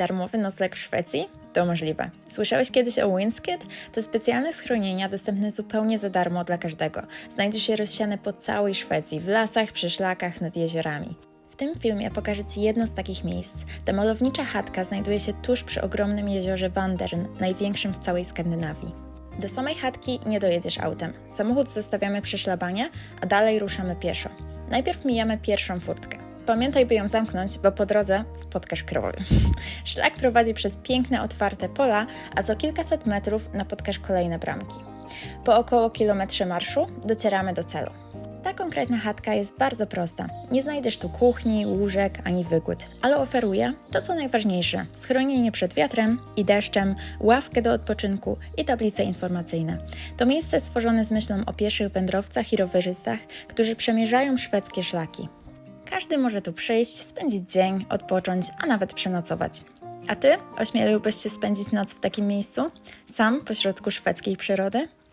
Darmowy nocleg w Szwecji? To możliwe. Słyszałeś kiedyś o Winskid? To specjalne schronienia dostępne zupełnie za darmo dla każdego. Znajdziesz je rozsiane po całej Szwecji, w lasach, przy szlakach, nad jeziorami. W tym filmie pokażę Ci jedno z takich miejsc. Ta malownicza chatka znajduje się tuż przy ogromnym jeziorze Vandern, największym w całej Skandynawii. Do samej chatki nie dojedziesz autem. Samochód zostawiamy przy szlabanie, a dalej ruszamy pieszo. Najpierw mijamy pierwszą furtkę. Pamiętaj, by ją zamknąć, bo po drodze spotkasz krowy. Szlak prowadzi przez piękne, otwarte pola, a co kilkaset metrów napotkasz kolejne bramki. Po około kilometrze marszu docieramy do celu. Ta konkretna chatka jest bardzo prosta. Nie znajdziesz tu kuchni, łóżek ani wygód, ale oferuje to, co najważniejsze: schronienie przed wiatrem i deszczem, ławkę do odpoczynku i tablice informacyjne. To miejsce stworzone z myślą o pieszych wędrowcach i rowerzystach, którzy przemierzają szwedzkie szlaki. Każdy może tu przyjść, spędzić dzień, odpocząć, a nawet przenocować. A ty ośmieliłbyś się spędzić noc w takim miejscu? Sam pośrodku szwedzkiej przyrody?